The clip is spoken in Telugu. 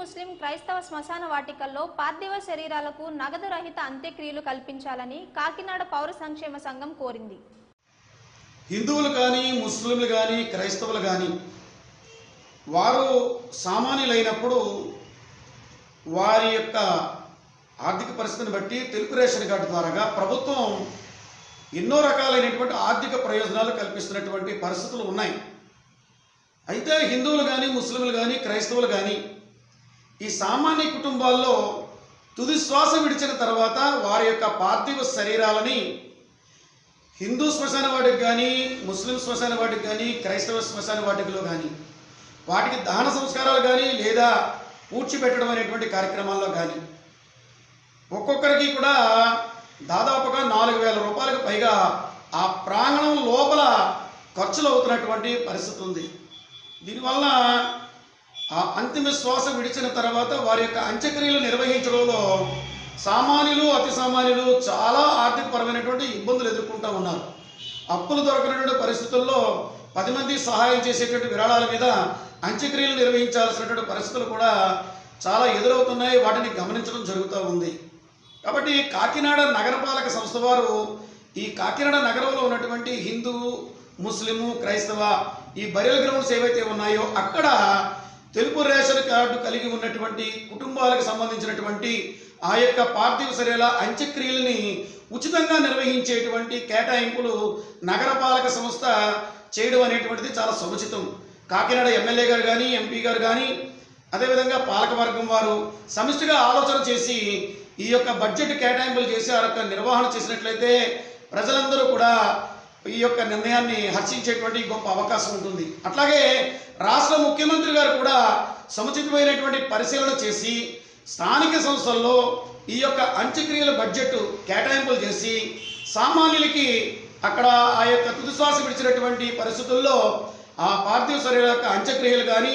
ముస్లిం క్రైస్తవ శ్మశాన వాటికల్లో పార్థివ శరీరాలకు నగదు రహిత అంత్యక్రియలు కల్పించాలని కాకినాడ పౌర సంక్షేమ సంఘం కోరింది. హిందువులు కానీ ముస్లింలు కానీ క్రైస్తవులు కానీ వారు సామాన్యులైనప్పుడు వారి యొక్క ఆర్థిక పరిస్థితిని బట్టి తెలుగు రేషన్ కార్డు ద్వారాగా ప్రభుత్వం ఎన్నో రకాలైనటువంటి ఆర్థిక ప్రయోజనాలు కల్పిస్తున్నటువంటి పరిస్థితులు ఉన్నాయి. అయితే హిందువులు కానీ ముస్లింలు కానీ క్రైస్తవులు కానీ ఈ సామాన్య కుటుంబాల్లో తుది శ్వాస విడిచిన తర్వాత వారి యొక్క పార్థివ శరీరాలని హిందూ శ్మశాన వాటికి కానీ ముస్లిం శ్మశాన వాటికి కానీ క్రైస్తవ శ్మశాన వాటికలో కానీ వాటికి దహన సంస్కారాలు కానీ లేదా పూడ్చిపెట్టడం అనేటువంటి కార్యక్రమాల్లో కానీ ఒక్కొక్కరికి కూడా దాదాపుగా నాలుగు వేల రూపాయలకు పైగా ఆ ప్రాంగణం లోపల ఖర్చులు అవుతున్నటువంటి పరిస్థితి ఉంది. దీనివల్ల ఆ అంతిమ శ్వాస విడిచిన తర్వాత వారి యొక్క అంత్యక్రియలు నిర్వహించడంలో సామాన్యులు అతి సామాన్యులు చాలా ఆర్థికపరమైనటువంటి ఇబ్బందులు ఎదుర్కొంటూ ఉన్నారు. అప్పులు దొరకనటువంటి పరిస్థితుల్లో పది మంది సహాయం చేసేటువంటి విరాళాల మీద అంత్యక్రియలు నిర్వహించాల్సినటువంటి పరిస్థితులు కూడా చాలా ఎదురవుతున్నాయి. వాటిని గమనించడం జరుగుతూ ఉంది. కాబట్టి కాకినాడ నగరపాలక సంస్థ వారు ఈ కాకినాడ నగరంలో ఉన్నటువంటి హిందూ ముస్లిము క్రైస్తవ ఈ బరియల్ గ్రౌండ్స్ ఏవైతే ఉన్నాయో అక్కడ తెలుపు రేషన్ కార్డు కలిగి ఉన్నటువంటి కుటుంబాలకు సంబంధించినటువంటి ఆ యొక్క పార్థివ శరీర అంత్యక్రియలని ఉచితంగా నిర్వహించేటువంటి కేటాయింపులు నగరపాలక సంస్థ చేయడం అనేటువంటిది చాలా సముచితం. కాకినాడ ఎమ్మెల్యే గారు కానీ ఎంపీ గారు కానీ అదేవిధంగా పాలకవర్గం వారు సమిష్టిగా ఆలోచన చేసి ఈ యొక్క బడ్జెట్ కేటాయింపులు చేసి ఆ యొక్క నిర్వహణ చేసినట్లయితే ప్రజలందరూ కూడా ఈ యొక్క నిర్ణయాన్ని హర్షించేటువంటి గొప్ప అవకాశం ఉంటుంది. అట్లాగే రాష్ట్ర ముఖ్యమంత్రి గారు కూడా సముచితమైనటువంటి పరిశీలన చేసి స్థానిక సంస్థల్లో ఈ యొక్క అంత్యక్రియల బడ్జెట్ కేటాయింపులు చేసి సామాన్యులకి అక్కడ ఆ యొక్క తుదిశ్వాస విడిచినటువంటి పరిస్థితుల్లో ఆ పార్థివ శరీర యొక్క అంత్యక్రియలు కానీ